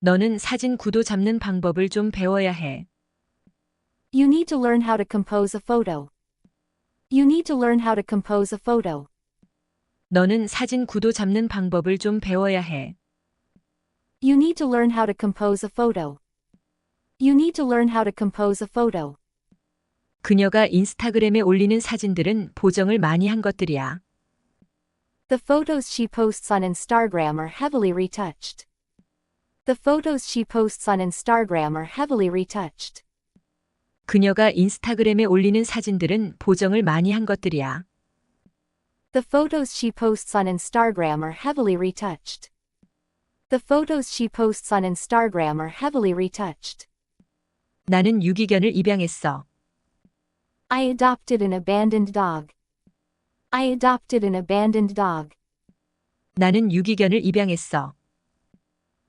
너는 사진 구도 잡는 방법을 좀 배워야 해. You need to learn how to compose a photo. You need to learn how to compose a photo. 너는 사진 구도 잡는 방법을 좀 배워야 해. You need to learn how to compose a photo. You need to learn how to compose a photo. 그녀가 인스타그램에 올리는 사진들은 보정을 많이 한 것들이야. The photos she posts on Instagram are heavily retouched. The photos she posts on Instagram are heavily retouched. 그녀가 인스타그램에 올리는 사진들은 보정을 많이 한 것들이야. The photos she posts on Instagram are heavily retouched. The photos she posts on Instagram are heavily retouched. 나는 유기견을 입양했어. I adopted an abandoned dog. I adopted an abandoned dog. 나는 유기견을 입양했어.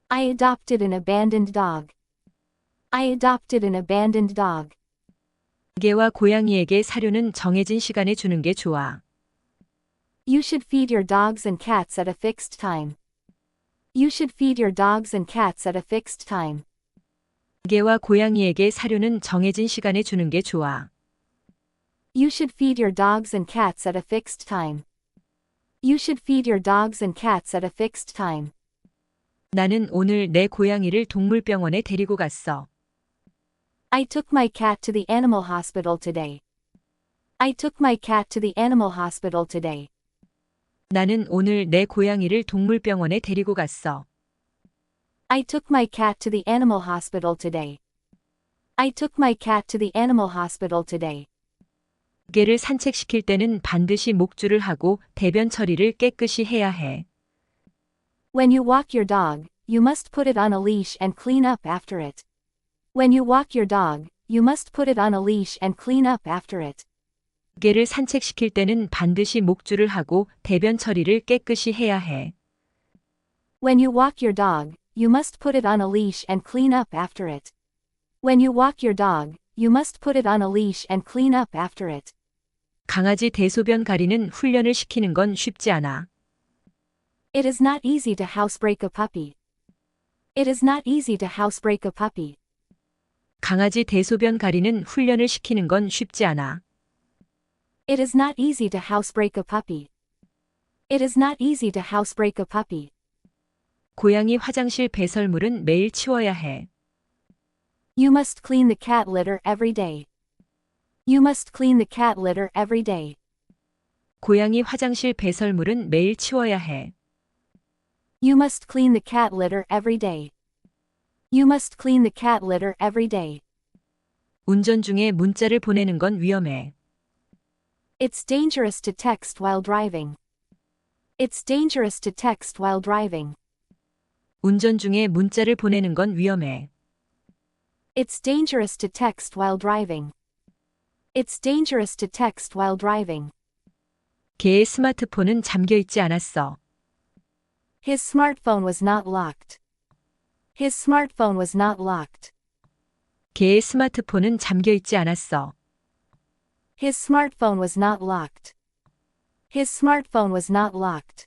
I adopted an abandoned dog. I adopted an abandoned dog. 개와 고양이에게 사료는 정해진 시간에 주는 게 좋아. You should feed your dogs and cats at a fixed time. You should feed your dogs and cats at a fixed time. 개와 고양이에게 사료는 정해진 시간에 주는 게 좋아. You should feed your dogs and cats at a fixed time. You should feed your dogs and cats at a fixed time. 나는 오늘 내 고양이를 동물병원에 데리고 갔어. I took my cat to the animal hospital today. I took my cat to the animal hospital today. 나는 오늘 내 고양이를 동물병원에 데리고 갔어. I took my cat to the animal hospital today. I took my cat to the animal hospital today. 개를 산책시킬 때는 반드시 목줄을 하고 대변 처리를 깨끗이 해야 해. When you walk your dog, you must put it on a leash and clean up after it. When you walk your dog, you must put it on a leash and clean up after it. 개를 산책시킬 때는 반드시 목줄을 하고 대변 처리를 깨끗이 해야 해. When you walk your dog, you must put it on a leash and clean up after it. When you walk your dog, you must put it on a leash and clean up after it. 강아지 대소변 가리는 훈련을 시키는 건 쉽지 않아. It is not easy to housebreak a puppy. It is not easy to housebreak a puppy. 강아지 대소변 가리는 훈련을 시키는 건 쉽지 않아. It is not easy to housebreak a puppy. It is not easy to housebreak a puppy. 고양이 화장실 배설물은 매일 치워야 해. You must clean the cat litter every day. You must clean the cat litter every day. 고양이 화장실 배설물은 매일 치워야 해. You must clean the cat litter every day. You must clean the cat litter every day. 운전 중에 문자를 보내는 건 위험해. It's dangerous to text while driving. It's dangerous to text while driving. 운전 중에 문자를 보내는 건 위험해. It's dangerous to text while driving. It's dangerous to text while driving. 개의 스마트폰은 잠겨 있지 않았어. His smartphone was not locked. His smartphone was not locked. 개의 스마트폰은 잠겨 있지 않았어. His smartphone was not locked. His smartphone was not locked.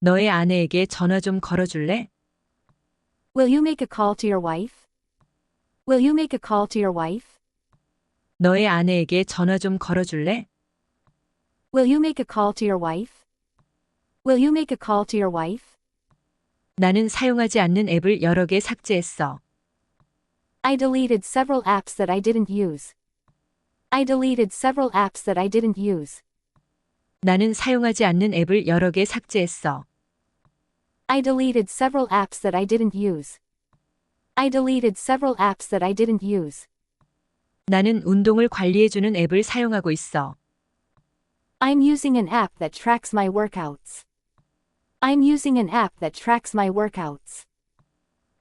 너의 아내에게 전화 좀 걸어줄래? Will you make a call to your wife? Will you make a call to your wife? 너의 아내에게 전화 좀 걸어줄래? Will you make a call to your wife? Will you make a call to your wife? 나는 사용하지 않는 앱을 여러 개 삭제했어. I deleted several apps that I didn't use. I deleted several apps that I didn't use. 나는 사용하지 않는 앱을 여러 개 삭제했어. I deleted several apps that I didn't use. I deleted several apps that I didn't use. 나는 운동을 관리해주는 앱을 사용하고 있어. I'm using an app that tracks my workouts. I'm using an app that tracks my workouts.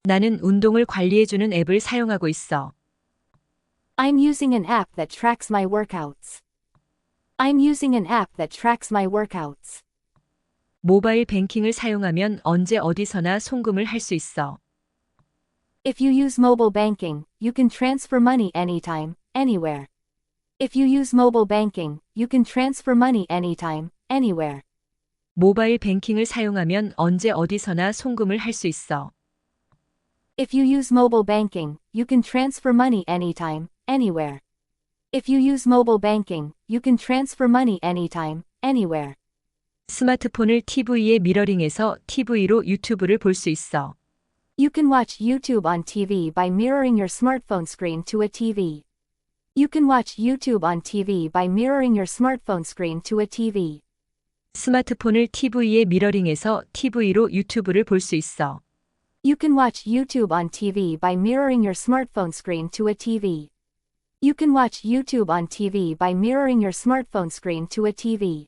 나는 운동을 관리해주는 앱을 사용하고 있어. I'm using an app that tracks my workouts. I'm using an app that tracks my workouts. 모바일 뱅킹을 사용하면 언제 어디서나 송금을 할 수 있어. If you use mobile banking, you can transfer money anytime, anywhere. If you use mobile banking, you can transfer money anytime, anywhere. 모바일 뱅킹을 사용하면 언제 어디서나 송금을 할 수 있어. If you use mobile banking, you can transfer money anytime, anywhere. If you use mobile banking, you can transfer money anytime, anywhere. 스마트폰을 TV에 미러링해서 TV로 유튜브를 볼 수 있어. You can watch YouTube on TV by mirroring your smartphone screen to a TV. You can watch YouTube on TV by mirroring your smartphone screen to a TV. 스마트폰을 TV에 미러링해서 TV로 유튜브를 볼 수 있어. You can watch YouTube on TV by mirroring your smartphone screen to a TV. You can watch YouTube on TV by mirroring your smartphone screen to a TV.